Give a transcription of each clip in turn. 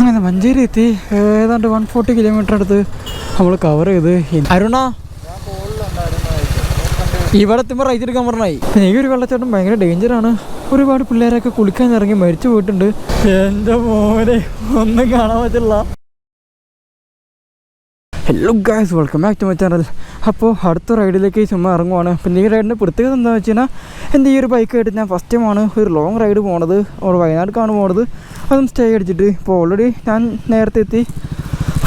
അങ്ങനെ മഞ്ചേരി എത്തി. ഏതാണ്ട് വൺ ഫോർട്ടി കിലോമീറ്റർ അടുത്ത് നമ്മൾ കവർ ചെയ്ത്. അരുണ? ഇവിടെ എത്തുമ്പോൾ റൈറ്റ് എടുക്കാൻ പറഞ്ഞായി. ഈ ഒരു വെള്ളച്ചാട്ടം ഭയങ്കര ഡേഞ്ചറാണ് ഒരുപാട് പിള്ളേരൊക്കെ കുളിക്കാൻ ഇറങ്ങി മരിച്ചു പോയിട്ടുണ്ട്. എന്റെ മോനെ ഒന്നും കാണാൻ പറ്റില്ല. Hello guys welcome back to my channel അപ്പോൾ അടുത്ത റൈഡിലേക്ക് ചുമ്മാ ഇറങ്ങുവാണ്. പിന്നെ ഈ റൈഡിന്റെ പ്രത്യേകത എന്താണെന്ന് വെച്ച് കഴിഞ്ഞാൽ എന്റെ ഈ ഒരു ബൈക്കായിട്ട് ഞാൻ ഫസ്റ്റ് ടൈമാണ് ഒരു ലോങ് റൈഡ് പോണത്. അവിടെ വയനാട്ടിലാണ് പോണത്. അതും സ്റ്റേ അടിച്ചിട്ട് ഇപ്പോൾ ഓൾറെഡി ഞാൻ നേരത്തെ എത്തി.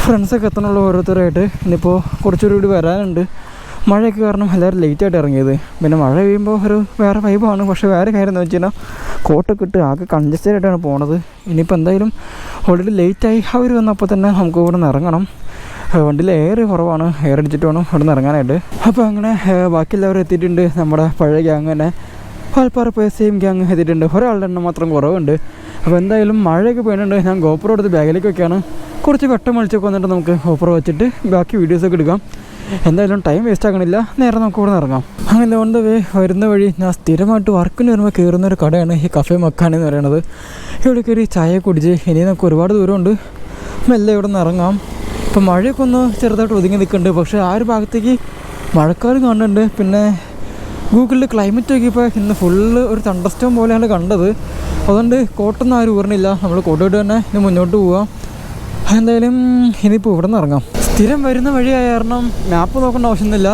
ഫ്രണ്ട്സൊക്കെ എത്തണുള്ള ഓരോരുത്തരായിട്ട്. ഇനിയിപ്പോൾ കുറച്ചുകൂടി കൂടി വരാനുണ്ട്. മഴയൊക്കെ കാരണം എല്ലാവരും ലേറ്റായിട്ട് ഇറങ്ങിയത്. പിന്നെ മഴ പെയ്യുമ്പോൾ ഒരു വേറെ വൈബാണ് പക്ഷേ വേറെ കാര്യം എന്ന് വെച്ച് കഴിഞ്ഞാൽ കോട്ടൊക്കെ ഇട്ട് ആകെ കൺജസ്റ്റഡ് ആയിട്ടാണ് പോണത്. ഇനിയിപ്പോൾ എന്തായാലും ഓൾറെഡി ലേറ്റായി അവർ വന്നപ്പോൾ തന്നെ നമുക്ക് ഇവിടെ നിന്ന് ഇറങ്ങണം. വണ്ടിയിൽ എയർ കുറവാണ്. എയർ അടിച്ചിട്ട് വേണം അവിടെ നിന്ന് ഇറങ്ങാനായിട്ട്. അപ്പോൾ അങ്ങനെ ബാക്കി എത്തിയിട്ടുണ്ട്. നമ്മുടെ പഴയ ഗ്യാങ് തന്നെ. പാൽപ്പാറ പോയ സെയിം ഗ്യാങ് എത്തിയിട്ടുണ്ട്. ഒരാളുടെ എണ്ണം മാത്രം കുറവുണ്ട്. അപ്പോൾ എന്തായാലും മഴയൊക്കെ പെയ്യുന്നുണ്ട്. ഞാൻ ഗോപ്രോ എടുത്ത് ബാഗിലേക്ക് വെക്കുകയാണ്. കുറച്ച് വെട്ടം വലിച്ചൊക്കെ വന്നിട്ട് നമുക്ക് ഗോപ്രോ വെച്ചിട്ട് ബാക്കി വീഡിയോസൊക്കെ എടുക്കാം. എന്തായാലും ടൈം വേസ്റ്റ് ആക്കണില്ല. നേരെ നമുക്ക് ഇവിടെ ഇറങ്ങാം. അങ്ങനെ ഓൺ ദ വേ വരുന്ന വഴി ഞാൻ സ്ഥിരമായിട്ട് വർക്കിന് വരുമ്പോൾ കയറുന്ന ഒരു കടയാണ് ഈ കഫേ മക്കാനി എന്ന് പറയുന്നത്. ഇവിടെ കയറി ചായ കുടിച്ച് ഇനി നമുക്ക് ഒരുപാട് ദൂരമുണ്ട്. മെല്ലെ ഇവിടെ നിന്ന് ഇറങ്ങാം. ഇപ്പം മഴയൊക്കെ ഒന്ന് ചെറുതായിട്ട് ഒതുങ്ങി നിൽക്കുന്നുണ്ട്. പക്ഷേ ആ ഒരു ഭാഗത്തേക്ക് മഴക്കാലം കാണുന്നുണ്ട്. പിന്നെ ഗൂഗിളിൽ ക്ലൈമറ്റ് ഇപ്പോൾ ഇന്ന് ഫുള്ള് ഒരു തണ്ടസ്റ്റോം പോലെയാണ് കണ്ടത്. അതുകൊണ്ട് കോട്ടൊന്നും ആരും ഊർണില്ല നമ്മൾ കോട്ടോട്ട് തന്നെ ഇനി മുന്നോട്ട് പോവാം. എന്തായാലും ഇനിയിപ്പോൾ ഇവിടെ നിന്ന് ഇറങ്ങാം. സ്ഥിരം വരുന്ന വഴിയായ കാരണം മാപ്പ് നോക്കേണ്ട ആവശ്യമൊന്നുമില്ല.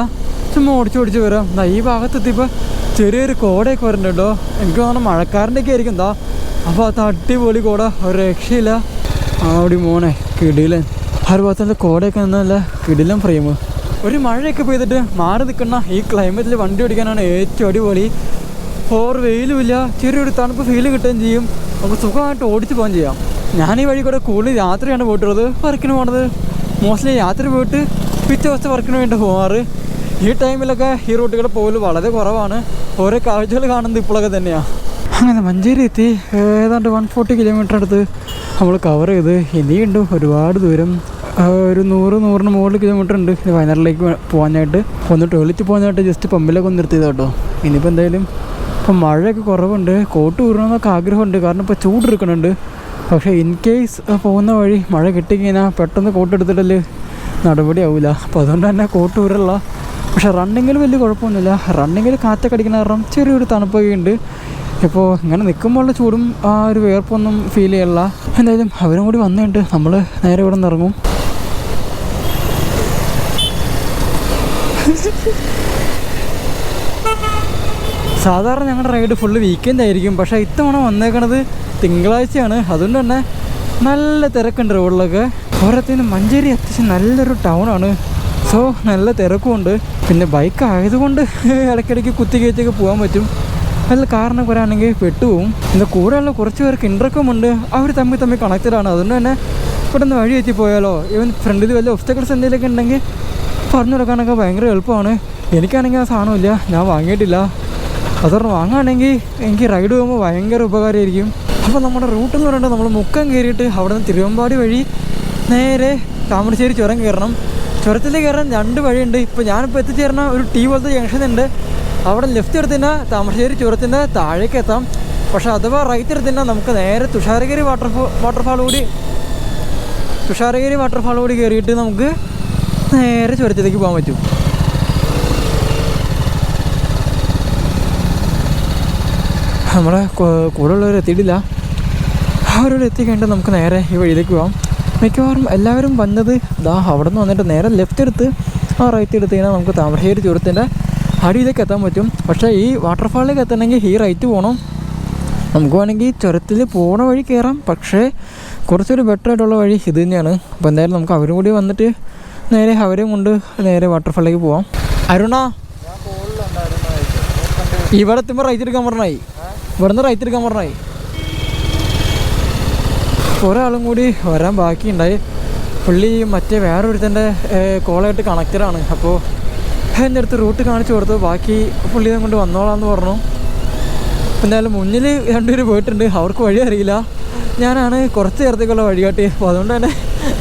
ചുമ്മാ ഓടിച്ച് ഓടിച്ച് വരാം. ദാ ഈ ഭാഗത്തെത്തിയപ്പോൾ ചെറിയൊരു കോടയൊക്കെ വരുന്നുണ്ട് കേട്ടോ എനിക്ക് തോന്നുന്നു മഴക്കാരന്റെ ഒക്കെ ആയിരിക്കും എന്താ അപ്പോൾ അത് അടിപൊളി കോട. ഒരു രക്ഷയില്ല. ആടി മോനെ ആ ഒരു ഭാഗത്തുള്ള കോടയൊക്കെ നല്ല കിടിലം ഫ്രെയിം ഒരു മഴയൊക്കെ പെയ്തിട്ട് മാറി നിൽക്കുന്ന ഈ ക്ലൈമറ്റിൽ വണ്ടി ഓടിക്കാനാണ് ഏറ്റവും അടിപൊളി. ഓർ വെയിലുമില്ല ചെറിയൊരു തണുപ്പ് ഫീൽ കിട്ടുകയും ചെയ്യും. നമുക്ക് സുഖമായിട്ട് ഓടിച്ച് പോകാൻ ചെയ്യാം. ഞാൻ ഈ വഴി കൂടെ കൂടുതൽ യാത്രയാണ് പോയിട്ടുള്ളത്. വർക്കിന് പോണത്. മോസ്റ്റ്ലി യാത്ര പോയിട്ട് പിറ്റേ ദിവസത്തെ വർക്കിന് വേണ്ടി പോകാറ് ഈ ടൈമിലൊക്കെ ഈ റൂട്ടുകൾ പോകൽ വളരെ കുറവാണ്. ഓരോ കാഴ്ചകൾ കാണുന്നത് ഇപ്പോഴൊക്കെ തന്നെയാണ് അങ്ങനെ മഞ്ചേരി എത്തി. ഏതാണ്ട് വൺ ഫോർട്ടി കിലോമീറ്റർ അടുത്ത് നമ്മൾ കവർ ചെയ്ത്. ഇനിയുണ്ട് ഒരുപാട് ദൂരം. ഒരു നൂറ് നൂറിന് മുകളിൽ കിലോമീറ്റർ ഉണ്ട്. വയനാട്ടിലേക്ക് പോകാനായിട്ട് ഒന്ന് ടോയ്ലറ്റ് പോകാനായിട്ട് ജസ്റ്റ് പമ്പിലൊക്കെ ഒന്ന് നിർത്തിയത് കേട്ടോ. ഇനിയിപ്പോൾ എന്തായാലും ഇപ്പം മഴയൊക്കെ കുറവുണ്ട്. കോട്ട് ഊരണമെന്നൊക്കെ ആഗ്രഹമുണ്ട്. കാരണം ഇപ്പോൾ ചൂടെടുക്കണുണ്ട് പക്ഷേ ഇൻ കേസ് പോകുന്ന വഴി മഴ കിട്ടിക്കഴിഞ്ഞാൽ പെട്ടെന്ന് കോട്ട് എടുത്തിട്ടല്ലേ നടപടി ആവില്ല അപ്പോൾ അതുകൊണ്ട് തന്നെ കോട്ട് ഊരല്ല പക്ഷേ റണ്ണിങ്ങിൽ വലിയ കുഴപ്പമൊന്നുമില്ല. റണ്ണിങ്ങിൽ കാറ്റൊക്കെ അടിക്കുന്ന കാരണം ചെറിയൊരു തണുപ്പൊക്കെ ഉണ്ട്. ഇപ്പോൾ ഇങ്ങനെ നിൽക്കുമ്പോഴുള്ള ചൂടും ആ ഒരു വേർപ്പൊന്നും ഫീൽ ചെയ്യല്ല എന്തായാലും അവരും കൂടി വന്നിട്ട് നമ്മൾ നേരെ ഇവിടെ നിന്ന് ഇറങ്ങും. സാധാരണ ഞങ്ങളുടെ റൈഡ് ഫുള്ള് വീക്കെൻഡ് ആയിരിക്കും. പക്ഷെ ഇത്തവണ വന്നേക്കണത് തിങ്കളാഴ്ചയാണ്. അതുകൊണ്ട് തന്നെ നല്ല തിരക്കുണ്ട് റോഡിലൊക്കെ. പോരാത്തതിന് മഞ്ചേരി അത്യാവശ്യം നല്ലൊരു ടൗണാണ് സോ നല്ല തിരക്കുമുണ്ട് പിന്നെ ബൈക്ക് ആയതുകൊണ്ട് ഇടയ്ക്കിടയ്ക്ക് കുത്തി കയറ്റിയൊക്കെ പോകാൻ പറ്റും. നല്ല കാരണം വരാണെങ്കിൽ പെട്ടുപോകും പിന്നെ കൂടെയുള്ള കുറച്ച് പേർക്ക് ഇൻട്രക്കം ഉണ്ട്. അവർ തമ്മിൽ തമ്മിൽ കണക്റ്റഡ് ആണ്. അതുകൊണ്ട് തന്നെ ഇവിടെ നിന്ന് വഴി എത്തിപ്പോയാലോ ഇവൻ ഫ്രണ്ടിൽ വല്ല ഒബ്സ്റ്റക്കിൾസ് എന്തെങ്കിലുമൊക്കെ ഉണ്ടെങ്കിൽ പറഞ്ഞു കൊടുക്കാനൊക്കെ ഭയങ്കര എളുപ്പമാണ്. എനിക്കാണെങ്കിൽ ആ സാധനമില്ല ഞാൻ വാങ്ങിയിട്ടില്ല. അതൊരെണ്ണം വാങ്ങുകയാണെങ്കിൽ എനിക്ക് റൈഡ് പോകുമ്പോൾ ഭയങ്കര ഉപകാരമായിരിക്കും. അപ്പോൾ നമ്മുടെ റൂട്ട് എന്ന് പറയുന്നത് നമ്മൾ മുക്കം കയറിയിട്ട് അവിടെ നിന്ന് തിരുവമ്പാടി വഴി നേരെ താമരശ്ശേരി ചുരം കയറണം. ചുരത്തിൽ കയറാൻ രണ്ട് വഴിയുണ്ട്. ഇപ്പോൾ ഞാനിപ്പോൾ എത്തിച്ചേരുന്ന ഒരു ടീ പോലത്തെ ജംഗ്ഷൻ ഉണ്ട്. അവിടെ ലെഫ്റ്റ് എടുത്തിട്ട് താമരശ്ശേരി ചുരത്തിന്റെ താഴേക്ക് എത്താം. പക്ഷേ അഥവാ റൈറ്റ് എടുത്തിട്ട് നമുക്ക് നേരെ തുഷാരഗിരി വാട്ടർഫോ വാട്ടർഫാൾ കൂടി തുഷാരഗിരി വാട്ടർഫാൾ കൂടി കയറിയിട്ട് നമുക്ക് നേരെ ചുരത്തിലേക്ക് പോകാൻ പറ്റും. നമ്മുടെ കൂടെ ഉള്ളവർ എത്തിയിട്ടില്ല. അവരോട് എത്തിക്കേണ്ട നമുക്ക് നേരെ ഈ വഴിയിലേക്ക് പോകാം മിക്കവാറും എല്ലാവരും വന്നത് ദാ അവിടെ നിന്ന് വന്നിട്ട് നേരെ ലെഫ്റ്റ് എടുത്ത് ആ റൈറ്റ് എടുത്ത് കഴിഞ്ഞാൽ നമുക്ക് താമരശ്ശേരി ചുരത്തിന്റെ അടിയിലേക്ക് എത്താൻ പറ്റും. പക്ഷേ ഈ വാട്ടർഫാളിലേക്ക് എത്തണമെങ്കിൽ ഈ റൈറ്റ് പോകണം നമുക്ക് വേണമെങ്കിൽ ചുരത്തിൽ പോണ വഴി കയറാം. പക്ഷേ കുറച്ചൊരു ബെറ്റർ ആയിട്ടുള്ള വഴി ഇത് തന്നെയാണ്. അപ്പോൾ എന്തായാലും നമുക്ക് അവരും കൂടി വന്നിട്ട് നേരെ അവരെയും കൊണ്ട് നേരെ വാട്ടർഫാളിലേക്ക് പോവാം. അരുണ ഇവിടെ എത്തുമ്പോൾ റൈറ്റ് എടുക്കാൻ പറഞ്ഞായി. ഇവിടെ നിന്ന് റൈറ്റ് എടുക്കാൻ പറഞ്ഞായി. ഒരാളും കൂടി വരാൻ ബാക്കിയുണ്ടായി. പുള്ളി മറ്റേ വേറൊരുത്തന്റെ കോളായിട്ട് കണക്റ്റഡാണ് അപ്പോൾ എന്റെ അടുത്ത് റൂട്ട് കാണിച്ചു കൊടുത്തു. ബാക്കി പുള്ളിയെ കൊണ്ട് വന്നോളാന്ന് പറഞ്ഞു. എന്തായാലും മുന്നിൽ രണ്ടുപേര് പോയിട്ടുണ്ട്. അവർക്ക് വഴി അറിയില്ല. ഞാനാണ് കുറച്ച് നേരത്തേക്കുള്ള വഴികാട്ടി. അപ്പോൾ അതുകൊണ്ട് തന്നെ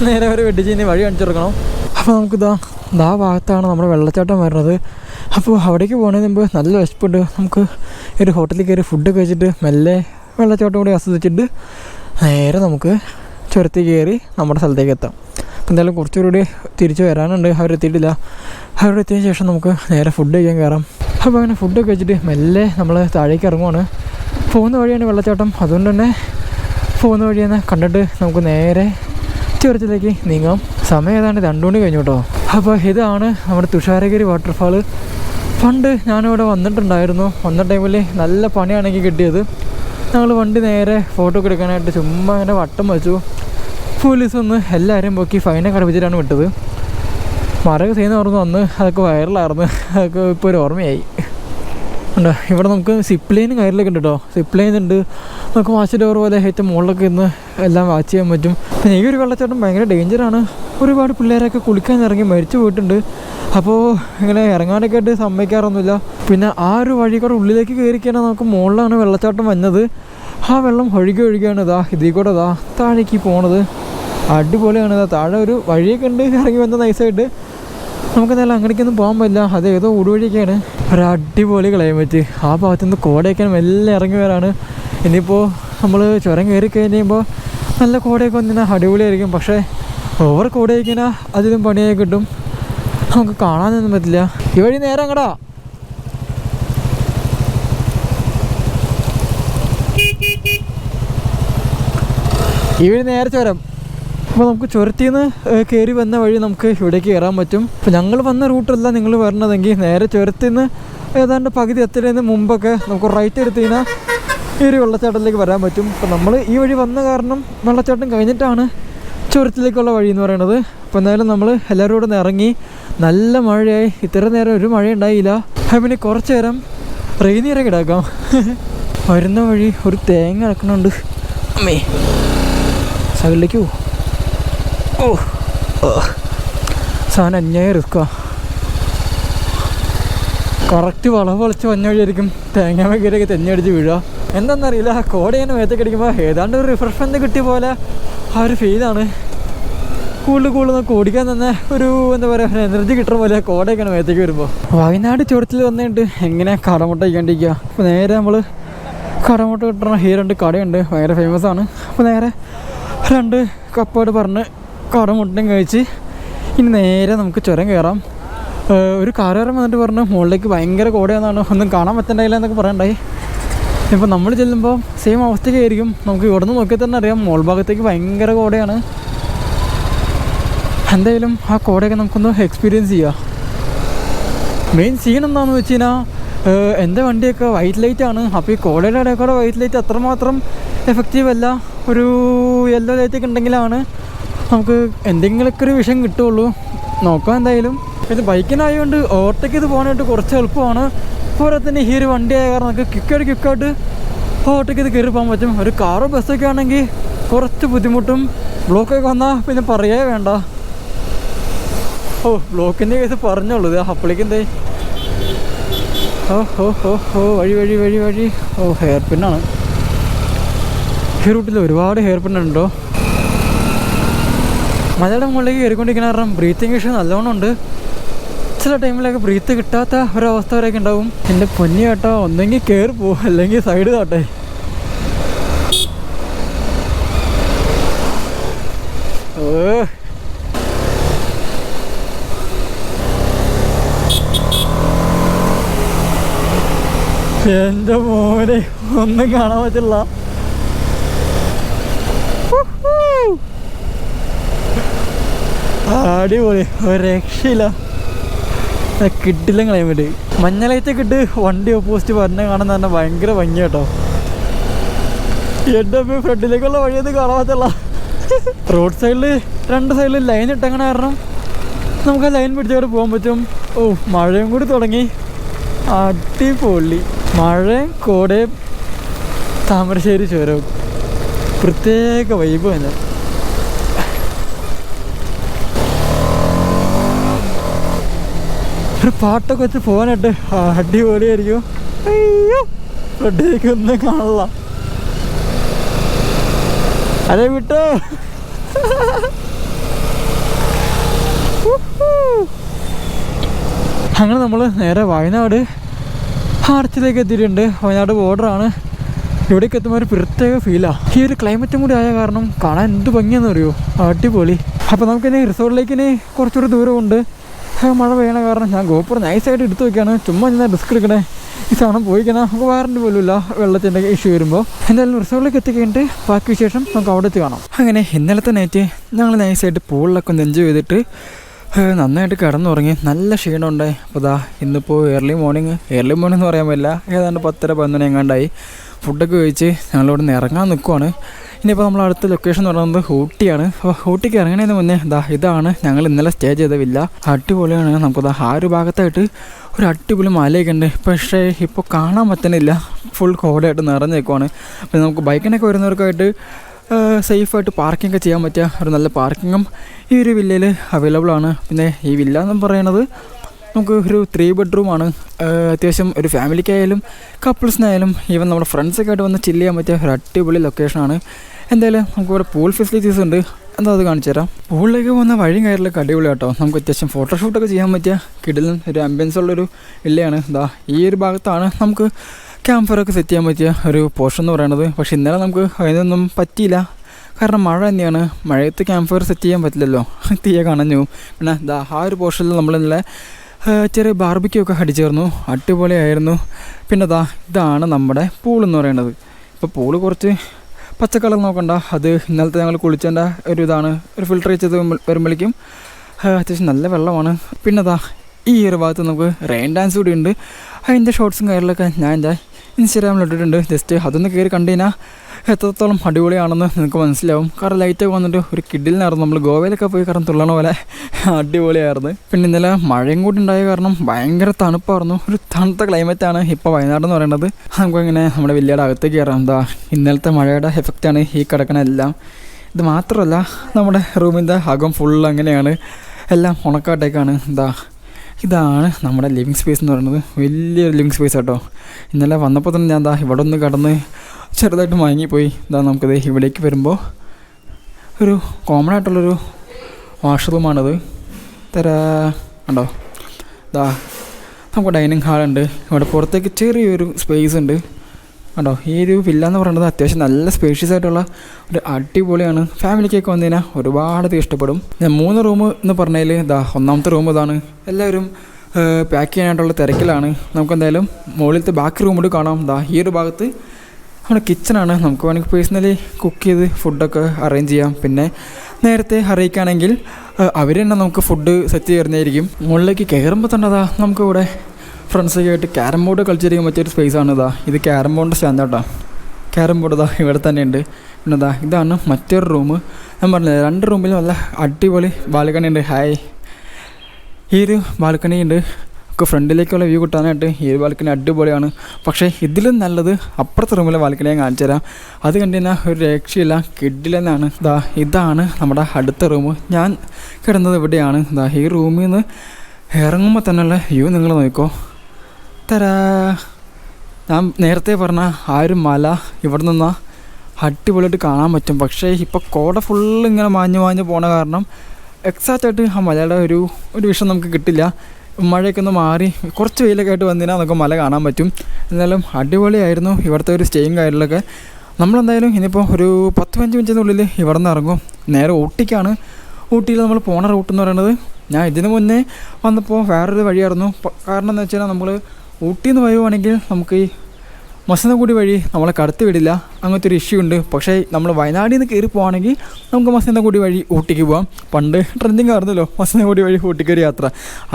നേരെ അവർ വെട്ടിച്ച് ഇനി വഴി കാണിച്ചു കൊടുക്കണം. അപ്പോൾ നമുക്കിതാ ദാ ഭാഗത്താണ് നമ്മുടെ വെള്ളച്ചാട്ടം വരുന്നത്. അപ്പോൾ അവിടേക്ക് പോകുന്നതിന് മുമ്പ് നല്ല വിശപ്പുണ്ട്. നമുക്ക് ഒരു ഹോട്ടലിൽ കയറി ഫുഡ് കഴിച്ചിട്ട് മെല്ലെ വെള്ളച്ചാട്ടം കൂടി ആസ്വദിച്ചിട്ട് നേരെ നമുക്ക് ചുരത്തി കയറി നമ്മുടെ സ്ഥലത്തേക്ക് എത്താം. അപ്പോൾ എന്തായാലും കുറച്ചുകൂടി തിരിച്ചു വരാനുണ്ട്. അവരെത്തിയിട്ടില്ല അവരെത്തിയ ശേഷം നമുക്ക് നേരെ ഫുഡ് കഴിക്കാൻ കയറാം. അപ്പോൾ അങ്ങനെ ഫുഡൊക്കെ കഴിച്ചിട്ട് മെല്ലെ നമ്മൾ താഴേക്ക് ഇറങ്ങുവാണ്. പോകുന്ന വഴിയാണ് വെള്ളച്ചാട്ടം. അതുകൊണ്ട് തന്നെ പോകുന്ന വഴി കണ്ടിട്ട് നമുക്ക് നേരെ ചുരത്തിലേക്ക് നീങ്ങാം. സമയം ഏതാണ്ട് രണ്ടു മണി കഴിഞ്ഞു കേട്ടോ അപ്പോൾ ഇതാണ് നമ്മുടെ തുഷാരഗിരി വാട്ടർഫാൾ പണ്ട് ഞാനിവിടെ വന്നിട്ടുണ്ടായിരുന്നു. വന്ന ടൈമിൽ നല്ല പണിയാണെങ്കിൽ കിട്ടിയത്. ഞങ്ങൾ വണ്ടി നേരെ ഫോട്ടോ എടുക്കാനായിട്ട് ചുമ്മാ അങ്ങനെ വട്ടം വെച്ചു. പോലീസ് ഒന്ന് എല്ലാവരെയും പൊക്കി ഫൈനൊക്കെ അടുപ്പിച്ചിട്ടാണ് വിട്ടത്. മറക ചെയ്യുന്ന ഓർമ്മ വന്ന് അതൊക്കെ വൈറലായിരുന്നു അതൊക്കെ ഇപ്പോൾ ഒരു ഓർമ്മയായി. ഉണ്ടോ ഇവിടെ നമുക്ക് സിപ്പ് ലൈനും കയറിലൊക്കെ ഉണ്ട് കേട്ടോ. സിപ്ലൈൻ ലൈൻ ഉണ്ട്. നമുക്ക് വാച്ച് ഡോർ പോലെ ഏറ്റവും മുകളിലൊക്കെ ഇന്ന് എല്ലാം വാച്ച് ചെയ്യാൻ പറ്റും. പിന്നെ ഈ ഒരു വെള്ളച്ചാട്ടം ഭയങ്കര ഡേഞ്ചറാണ് ഒരുപാട് പിള്ളേരൊക്കെ കുളിക്കാൻ ഇറങ്ങി മരിച്ചു പോയിട്ടുണ്ട്. അപ്പോൾ ഇങ്ങനെ ഇറങ്ങാനൊക്കെ ആയിട്ട് സമ്മതിക്കാറൊന്നുമില്ല. പിന്നെ ആ ഒരു വഴി കൂടെ ഉള്ളിലേക്ക് കയറിക്കാണ് നമുക്ക് മുകളിലാണ് വെള്ളച്ചാട്ടം വന്നത്. ആ വെള്ളം ഒഴുകി ഒഴുകിയാണ് ഇതാ ഇതിൽ കൂടെ ഇതാ താഴേക്ക് പോണത്. അടിപൊളിയാണ് ഇതാ താഴെ ഒരു വഴിയൊക്കെ ഉണ്ട്. ഇറങ്ങി വന്ന നൈസായിട്ട് നമുക്ക് നല്ല അങ്ങനെയൊന്നും പോകാൻ പറ്റില്ല. അത് ഏതോ ഉടുവഴിയൊക്കെയാണ് ഒരു അടിപൊളി ക്ലൈമറ്റ് ആ ഭാഗത്തു നിന്ന് കോടയൊക്കെ മെല്ലെ ഇറങ്ങി വരാണ് ഇനിയിപ്പോൾ നമ്മൾ ചുരം കയറി കഴിയുമ്പോൾ നല്ല കോടയൊക്കെ വന്നാൽ അടിപൊളിയായിരിക്കും. പക്ഷേ ഓവർ കോടയൊക്കെയാൽ അതിലും പണിയായി കിട്ടും. നമുക്ക് കാണാനൊന്നും പറ്റില്ല. ഈ വഴി നേരെ അങ്ങടാ. ഈ വഴി നേരെ ചുരം. അപ്പോൾ നമുക്ക് ചുരത്തിൽ നിന്ന് കയറി വന്ന വഴി നമുക്ക് ഇവിടേക്ക് കയറാൻ പറ്റും. അപ്പോൾ ഞങ്ങൾ വന്ന റൂട്ടല്ല നിങ്ങൾ വരണതെങ്കിൽ നേരെ ചുരത്തിൽ നിന്ന് ഏതാണ്ട് പകുതി എത്തുന്നതിന് മുമ്പൊക്കെ നമുക്ക് റൈറ്റ് എടുത്തു കഴിഞ്ഞാൽ ഈ ഒരു വെള്ളച്ചാട്ടത്തിലേക്ക് വരാൻ പറ്റും. അപ്പോൾ നമ്മൾ ഈ വഴി വന്ന കാരണം വെള്ളച്ചാട്ടം കഴിഞ്ഞിട്ടാണ് ചുരത്തിലേക്കുള്ള വഴി എന്ന് പറയുന്നത് അപ്പോൾ എന്തായാലും നമ്മൾ എല്ലാവരും കൂടെ ഇറങ്ങി നല്ല മഴയായി. ഇത്ര നേരം ഒരു മഴ ഉണ്ടായില്ല. പിന്നെ കുറച്ച് നേരം റെയിനീറെ കിടക്കാം. വരുന്ന വഴി ഒരു തേങ്ങ ഇറക്കണുണ്ട് അമ്മേ. സൈഡിലേക്ക് പോ. ഓ. സാധനം അന്യായ റിസ്ക്കാ കറക്റ്റ് വളവ് വളച്ച് വന്ന വഴിയായിരിക്കും തേങ്ങ മേഖലയൊക്കെ തെഞ്ഞടിച്ച് വീഴുക എന്താണെന്നറിയില്ല കോട ഇങ്ങനെ മേത്തേക്ക് അടിക്കുമ്പോൾ ഏതാണ്ട് ഒരു റിഫ്രഷ്മെന്റ് കിട്ടിയ പോലെ ആ ഒരു ഫീലാണ് കൂടുതൽ കൂടുതൽ നമുക്ക് ഓടിക്കാൻ തന്നെ ഒരു എന്താ പറയുക എനർജി കിട്ടുന്ന പോലെ കോടയൊക്കെയാണ് മേത്തേക്ക് വരുമ്പോൾ വയനാട് ചുരത്തിൽ വന്നിട്ട് എങ്ങനെ കടമുട്ട കഴിക്കാണ്ടിരിക്കുക അപ്പോൾ നേരെ നമ്മൾ കടമുട്ട കിട്ടുന്ന ഈ രണ്ട് കടയുണ്ട്. ഭയങ്കര ഫേമസ് ആണ്. അപ്പോൾ നേരെ രണ്ട് കപ്പോട് പറഞ്ഞ് കടമുട്ടയും കഴിച്ച് ഇനി നേരെ നമുക്ക് ചുരം കയറാം. ഒരു ഒരു കാറുകാരൻ വന്നിട്ട് പറഞ്ഞു മുകളിലേക്ക് ഭയങ്കര കോടയാണെന്നാണ് ഒന്നും കാണാൻ പറ്റണ്ടായില്ല എന്നൊക്കെ പറയണ്ടായി. ഇപ്പോൾ നമ്മൾ ചെല്ലുമ്പോൾ സെയിം അവസ്ഥയ്ക്കായിരിക്കും നമുക്ക് ഇവിടെ നിന്ന് നോക്കിയാൽ തന്നെ അറിയാം മോൾ ഭാഗത്തേക്ക് ഭയങ്കര കോടയാണ്. എന്തായാലും ആ കോടയൊക്കെ നമുക്കൊന്ന് എക്സ്പീരിയൻസ് ചെയ്യാം. മെയിൻ സീൻ എന്താണെന്ന് വെച്ച് കഴിഞ്ഞാൽ എന്റെ വണ്ടിയൊക്കെ വൈറ്റ് ലൈറ്റ് ആണ്. അപ്പോൾ ഈ കോടയുടെ ഇടയിൽ കൂടെ വൈറ്റ് ലൈറ്റ് അത്രമാത്രം എഫക്റ്റീവ് അല്ല. ഒരു യെല്ലോ ലൈറ്റൊക്കെ ഉണ്ടെങ്കിലാണ് നമുക്ക് എന്തെങ്കിലുമൊക്കെ ഒരു വിഷയം കിട്ടുള്ളൂ നോക്കാം എന്തായാലും. ഇത് ബൈക്കിനായതുകൊണ്ട് ഓവർടേക്ക് ഇത് പോകാനായിട്ട് കുറച്ച് എളുപ്പമാണ്. അതുപോലെ തന്നെ ഈ ഒരു വണ്ടി ആയ കാരണം നമുക്ക് ക്വിക്കായിട്ട് ക്വിക്കായിട്ട് ഓവർടേക്ക് ചെയ്ത് കയറി പോകാൻ പറ്റും. ഒരു കാറോ ബസ്സൊക്കെ ആണെങ്കിൽ കുറച്ച് ബുദ്ധിമുട്ടും. ബ്ലോക്കൊക്കെ വന്നാൽ പിന്നെ പറയേ വേണ്ട. ഓ ബ്ലോക്കിന്റെ കേസ് പറഞ്ഞോളൂ. ഇത് അപ്പളിക്കെന്തേ ഓ ഓ ഓ ഹോ വഴി വഴി വഴി വഴി. ഓ ഹെയർ പിന്നാണ് റൂട്ടിൽ ഒരുപാട് ഹെയർ പിൻ ഉണ്ടോ? മലയുടെ മുകളിലേക്ക് കയറിക്കൊണ്ടിരിക്കുന്ന കാരണം ബ്രീത്തിങ് ഇഷ്യൂ നല്ലോണം ഉണ്ട് ചില ടൈമിലൊക്കെ ബ്രീത്ത് കിട്ടാത്ത ഒരവസ്ഥ വരെയൊക്കെ ഉണ്ടാവും. എന്റെ പൊന്നി കേട്ടോ ഒന്നെങ്കിൽ കയറി പോകും അല്ലെങ്കിൽ സൈഡ് കാട്ടെ. ഓ എന്റെ മോനെ ഒന്നും കാണാൻ പറ്റില്ല. അടിപൊളി. രക്ഷയില്ല. കിട്ടില്ല ക്ലൈമറ്റ് മഞ്ഞലയത്തൊക്കെ ഇട്ട് വണ്ടി ഓപ്പോസിറ്റ് പറഞ്ഞ കാണാൻ തന്നെ ഭയങ്കര ഭംഗി കേട്ടോ എന്റെ അപ്പം ഫ്രണ്ടിലേക്കുള്ള വഴിയൊന്നും കാണാത്തല്ല. റോഡ് സൈഡിൽ രണ്ട് സൈഡിൽ ലൈൻ ഇട്ടങ്ങനെ കാരണം നമുക്ക് ആ ലൈൻ പിടിച്ചവിടെ പോകാൻ പറ്റും. ഓ മഴയും കൂടി തുടങ്ങി. അടിപൊളി. മഴയും കോടയും താമരശ്ശേരി ചുരവും പ്രത്യേക വൈബ് തന്നെ. ഒരു പാട്ടൊക്കെ വെച്ച് പോകാനായിട്ട് അടിപൊളിയായിരിക്കും. അയ്യോ റെഡിയൊക്കെ ഒന്നും കാണില്ല അതെ വിട്ടോ. അങ്ങനെ നമ്മൾ നേരെ വയനാട് ആർച്ചിലേക്ക് എത്തിയിട്ടുണ്ട്. വയനാട് ബോർഡറാണ്. ഇവിടേക്ക് എത്തുമ്പോൾ ഒരു പ്രത്യേക ഫീലാണ് ഈ ഒരു ക്ലൈമറ്റും കൂടി ആയ കാരണം കാണാൻ എന്ത് ഭംഗിയാണെന്ന് അറിയോ അടിപൊളി. അപ്പോൾ നമുക്കിനി റിസോർട്ടിലേക്ക് ഇനി കുറച്ചുകൂടി ദൂരമുണ്ട്. മഴ പെയ്യണ കാരണം ഞാൻ ഗോപ്പർ നൈസായിട്ട് എടുത്തു വെക്കുകയാണ് ചുമ്മാ ഞാൻ റിസ്ക് എടുക്കണേ. ഈ സാധനം പോയിക്കണം നമുക്ക് വാറണ്ടി പോലും ഇല്ല വെള്ളത്തിന്റെ ഇഷ്യൂ വരുമ്പോൾ എന്തായാലും റിസോർട്ടിലേക്ക് എത്തിക്കഴിഞ്ഞിട്ട് ബാക്കി വിശേഷം നമുക്ക് അവിടെ എത്തി കാണാം. അങ്ങനെ ഇന്നലത്തെ നൈറ്റ് ഞങ്ങൾ നൈസായിട്ട് പൂളിലൊക്കെ എൻജോയ് ചെയ്തിട്ട് നന്നായിട്ട് കിടന്നുറങ്ങി. നല്ല ക്ഷീണമുണ്ടായി അപ്പോൾ ദാ ഇന്നിപ്പോൾ ഏർലി മോർണിംഗ് ഏർലി മോർണിംഗ് എന്ന് പറയാൻ പറ്റില്ല. ഏതാണ്ട് പത്തര പതിനൊന്ന് എങ്ങാണ്ടായി. ഫുഡൊക്കെ കഴിച്ച് ഞങ്ങളിവിടെ നിന്ന് ഇറങ്ങാൻ നിൽക്കുവാണ് ഇനിയിപ്പോൾ നമ്മൾ അടുത്ത ലൊക്കേഷൻ എന്ന് പറയുന്നത് ഊട്ടിയാണ്. അപ്പോൾ ഊട്ടിക്ക് ഇറങ്ങുന്നതിന് മുന്നേ ദാ ഇതാണ് ഞങ്ങൾ ഇന്നലെ സ്റ്റേ ചെയ്ത വില്ല അടിപൊളിയാണ്. നമുക്ക് ദാ ആ ഒരു ഭാഗത്തായിട്ട് ഒരു അടിപൊളി മലയൊക്കെ ഉണ്ട് പക്ഷേ ഇപ്പോൾ കാണാൻ പറ്റുന്നില്ല. ഫുൾ കോടയായിട്ട് നിറഞ്ഞു നിൽക്കുവാണ് പിന്നെ നമുക്ക് ബൈക്കിനൊക്കെ വരുന്നവർക്കായിട്ട് സേഫായിട്ട് പാർക്കിംഗ് ചെയ്യാൻ പറ്റിയ ഒരു നല്ല പാർക്കിങ്ങും ഈ ഒരു വില്ലയിൽ അവൈലബിൾ ആണ്. പിന്നെ ഈ വില്ല എന്ന് പറയുന്നത് നമുക്ക് ഒരു ത്രീ ബെഡ്റൂമാണ് അത്യാവശ്യം ഒരു ഫാമിലിക്കായാലും കപ്പിൾസിനായാലും ഈവൻ നമ്മുടെ ഫ്രണ്ട്സൊക്കെ ആയിട്ട് വന്ന് ചില്ല് ചെയ്യാൻ പറ്റിയ ഒരു അടിപൊളി ലൊക്കേഷനാണ് എന്തായാലും നമുക്ക് ഇവിടെ പൂൾ ഫെസിലിറ്റീസ് ഉണ്ട്. എന്താ അത് കാണിച്ചു തരാം? പൂളിലേക്ക് പോകുന്ന വഴിയും കയറിലൊക്കെ അടിപൊളി കേട്ടോ നമുക്ക് അത്യാവശ്യം ഫോട്ടോഷൂട്ടൊക്കെ ചെയ്യാൻ പറ്റിയ കിടിലും ഒരു ആംബിയൻസ് ഉള്ളൊരു ഇല്ലയാണ് ഇതാ ഈ ഒരു ഭാഗത്താണ് നമുക്ക് ക്യാമ്പ് ഫയറൊക്കെ സെറ്റ് ചെയ്യാൻ പറ്റിയ ഒരു പോർഷൻ എന്ന് പറയുന്നത്. പക്ഷേ ഇന്നലെ നമുക്ക് അതിനൊന്നും പറ്റിയില്ല. കാരണം മഴ തന്നെയാണ്. മഴയത്ത് ക്യാമ്പ് ഫയർ സെറ്റ് ചെയ്യാൻ പറ്റില്ലല്ലോ. തീയെ കണഞ്ഞു പിന്നെ ദാ ആ ഒരു പോർഷനിൽ നമ്മൾ ഇന്നലെ ചെറിയ ബാർബിക്യൂ ഒക്കെ അടിച്ചേർന്നു. അടിപൊളിയായിരുന്നു. പിന്നെ ദാ ഇതാണ് നമ്മുടെ പൂൾ എന്ന് പറയുന്നത്. ഇപ്പോൾ പൂൾ കുറച്ച് പച്ചക്കളർ കളർ നോക്കണ്ട. അത് ഇന്നലത്തെ ഞങ്ങൾ കുളിച്ചതിന്റെ ഒരു ഇതാണ്. ഒരു ഫിൽട്ടർ ചെയ്ത് വരുമ്പോഴേക്കും അത്യാവശ്യം നല്ല വെള്ളമാണ്. പിന്നെ ദാ ഈ ഒരു ഭാഗത്ത് നമുക്ക് റെയിൻ ഡാൻസ് കൂടി ഉണ്ട്. അതിന്റെ ഷോർട്സും കാര്യങ്ങളൊക്കെ ഞാൻ എന്റെ ഇൻസ്റ്റാഗ്രാമിൽ ഇട്ടിട്ടുണ്ട്. ജസ്റ്റ് അതൊന്ന് കയറി കണ്ടു കഴിഞ്ഞാൽ എത്രത്തോളം അടിപൊളിയാണെന്ന് നിങ്ങൾക്ക് മനസ്സിലാവും. കാരണം ലൈറ്റൊക്കെ വന്നിട്ട് ഒരു കിഡിലിനായിരുന്നു നമ്മൾ ഗോവയിലൊക്കെ പോയി കാരണം തുള്ളണ പോലെ അടിപൊളിയായിരുന്നു. പിന്നെ ഇന്നലെ മഴയും കൂടി ഉണ്ടായ കാരണം ഭയങ്കര തണുപ്പായിരുന്നു. ഒരു തണുത്ത ക്ലൈമറ്റാണ് ഇപ്പോൾ വയനാട് എന്ന് പറയുന്നത്. നമുക്കിങ്ങനെ നമ്മുടെ വില്ലയുടെ അകത്തേക്ക് കയറാം. എന്താ ഇന്നലത്തെ മഴയുടെ എഫക്റ്റാണ് ഈ കിടക്കണ എല്ലാം. ഇത് മാത്രമല്ല നമ്മുടെ റൂമിന്റെ അകം ഫുൾ അങ്ങനെയാണ്. എല്ലാം ഉണക്കാട്ടേക്കാണ്. എന്താ ഇതാണ് നമ്മുടെ ലിവിങ് സ്പേസ് എന്ന് പറയുന്നത്. വലിയൊരു ലിവിങ് സ്പേസ് കേട്ടോ ഇന്നലെ വന്നപ്പോൾ തന്നെ ഞാൻ എന്താ ഇവിടെ ഒന്ന് കടന്ന് ചെറുതായിട്ട് മയങ്ങിപ്പോയി. ഇതാ നമുക്കിത് ഇവിടേക്ക് വരുമ്പോൾ ഒരു കോമൺ ആയിട്ടുള്ളൊരു വാഷ്റൂമാണത് തരാ ഉണ്ടോ ഇതാ നമുക്ക് ഡൈനിങ് ഹാളുണ്ട് ഇവിടെ പുറത്തേക്ക് ചെറിയൊരു സ്പേസ് ഉണ്ട്. കണ്ടോ? ഈ ഒരു വില്ല എന്ന് പറയുന്നത് അത്യാവശ്യം നല്ല സ്പേഷ്യസ് ആയിട്ടുള്ള ഒരു അടിപൊളിയാണ്. ഫാമിലിക്കൊക്കെ വന്നു കഴിഞ്ഞാൽ ഒരുപാട് ഇഷ്ടപ്പെടും. ഞാൻ മൂന്ന് റൂം എന്ന് പറഞ്ഞാൽ ഇതാ ഒന്നാമത്തെ റൂം ഇതാണ്. എല്ലാവരും പാക്ക് ചെയ്യാനായിട്ടുള്ള തിരക്കിലാണ്. നമുക്കെന്തായാലും മുകളിലത്തെ ബാക്കി റൂം കൂടി കാണാം. ഇതാ ഈ ഒരു ഭാഗത്ത് നമ്മുടെ കിച്ചണാണ് നമുക്ക് വേണമെങ്കിൽ പേഴ്സണലി കുക്ക് ചെയ്ത് ഫുഡൊക്കെ അറേഞ്ച് ചെയ്യാം. പിന്നെ നേരത്തെ അറിയിക്കുകയാണെങ്കിൽ അവർ തന്നെ നമുക്ക് ഫുഡ് സെറ്റ് ചെയ്യുന്നതായിരിക്കും മുകളിലേക്ക് കയറുമ്പോൾ തന്നെ അതാ നമുക്കിവിടെ ഫ്രണ്ട്സൊക്കെ ആയിട്ട് ക്യാരം ബോർഡ് കളിച്ചിരിക്കാൻ പറ്റിയൊരു സ്പേസാണ് ഇതാ ഇത് ക്യാരം ബോർഡിന്റെ സ്റ്റാൻഡ് കേട്ടോ ക്യാരം ബോർഡ് ഇതാ ഇവിടെ തന്നെ ഉണ്ട്. പിന്നെ ഇതാ ഇതാണ് മറ്റൊരു റൂം ഞാൻ പറഞ്ഞത് രണ്ട് റൂമിലും നല്ല അടിപൊളി ബാൽക്കണി ഉണ്ട് ഹായ് ഈ ഒരു ബാൽക്കണി ഉണ്ട് ഒക്കെ ഫ്രണ്ടിലേക്കുള്ള വ്യൂ കിട്ടാനായിട്ട് ഈ ഒരു ബാൽക്കണി അടിപൊളിയാണ്. പക്ഷേ ഇതിലും നല്ലത് അപ്പുറത്തെ റൂമിലെ ബാൽക്കണി ഞാൻ കാണിച്ചു തരാം അത് കണ്ടു ഒരു രക്ഷയില്ല കിഡിലെന്നാണ് ഇതാ ഇതാണ് നമ്മുടെ അടുത്ത റൂം ഞാൻ കിടന്നത് ഇവിടെയാണ്. ഇതാ ഈ റൂമിൽ നിന്ന് ഇറങ്ങുമ്പോൾ തന്നെയുള്ള വ്യൂ നിങ്ങൾ നോക്കിക്കോ. തരാ. ഞാൻ നേരത്തെ പറഞ്ഞ ആ ഒരു മല ഇവിടെ നിന്നാ അടിപൊളിയായിട്ട് കാണാൻ പറ്റും. പക്ഷേ ഇപ്പോൾ കോട ഫുള്ള് ഇങ്ങനെ മാഞ്ഞു മാഞ്ഞു പോണ കാരണം എക്സാക്റ്റ് ആയിട്ട് ആ മലയുടെ ഒരു ഒരു വിഷം നമുക്ക് കിട്ടില്ല. മഴയൊക്കെ ഒന്ന് മാറി കുറച്ച് വെയിലൊക്കെ ആയിട്ട് വന്നിനാൽ നമുക്ക് മല കാണാൻ പറ്റും. എന്നാലും അടിപൊളിയായിരുന്നു ഇവിടുത്തെ ഒരു സ്റ്റേയും കാര്യങ്ങളൊക്കെ. നമ്മളെന്തായാലും ഇനിയിപ്പോൾ ഒരു പത്ത് പതിനഞ്ച് മിനിറ്റിനുള്ളിൽ ഇവിടെ നിന്ന് ഇറങ്ങും. നേരെ ഊട്ടിക്കാണ്. ഊട്ടിയിൽ നമ്മൾ പോണ റൂട്ട് എന്ന് പറയുന്നത് ഞാൻ ഇതിന് മുന്നേ വന്നപ്പോൾ വേറൊരു വഴിയായിരുന്നു. കാരണം എന്ന് വെച്ചാൽ നമ്മൾ ഊട്ടിയിൽ നിന്ന് വരുവാണെങ്കിൽ നമുക്ക് ഈ മസനഗുഡി വഴി നമ്മളെ കടത്തി വിടില്ല. അങ്ങനത്തെ ഒരു ഇഷ്യൂ ഉണ്ട്. പക്ഷേ നമ്മൾ വയനാടിൽ നിന്ന് കയറി പോവാണെങ്കിൽ നമുക്ക് മസനഗുഡി വഴി ഊട്ടിക്ക് പോവാം. പണ്ട് ട്രെൻഡിങ് ആയിരുന്നല്ലോ മസനഗുഡി വഴി ഊട്ടിക്ക് ഒരു യാത്ര.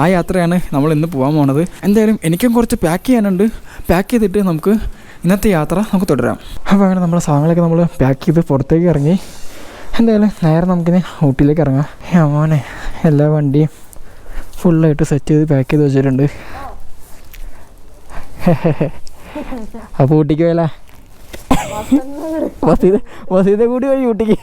ആ യാത്രയാണ് നമ്മൾ ഇന്ന് പോകാൻ പോണത്. എന്തായാലും എനിക്കും കുറച്ച് പാക്ക് ചെയ്യാനുണ്ട്. പാക്ക് ചെയ്തിട്ട് നമുക്ക് ഇന്നത്തെ യാത്ര നമുക്ക് തുടരാം. അപ്പോൾ അങ്ങനെ നമ്മുടെ സാധനങ്ങളൊക്കെ നമ്മൾ പാക്ക് ചെയ്ത് പുറത്തേക്ക് ഇറങ്ങി. എന്തായാലും നേരെ നമുക്കിനി ഊട്ടിയിലേക്ക് ഇറങ്ങാം. അമ്മോനെ മോനെ എല്ലാ വണ്ടിയും ഫുള്ളായിട്ട് സെറ്റ് ചെയ്ത് പാക്ക് ചെയ്ത് വെച്ചിട്ടുണ്ട്. അപ്പോൾ ഊട്ടിക്ക് പോയല്ലേ വസീത വസീത കൂടി പോയി ഊട്ടിക്ക്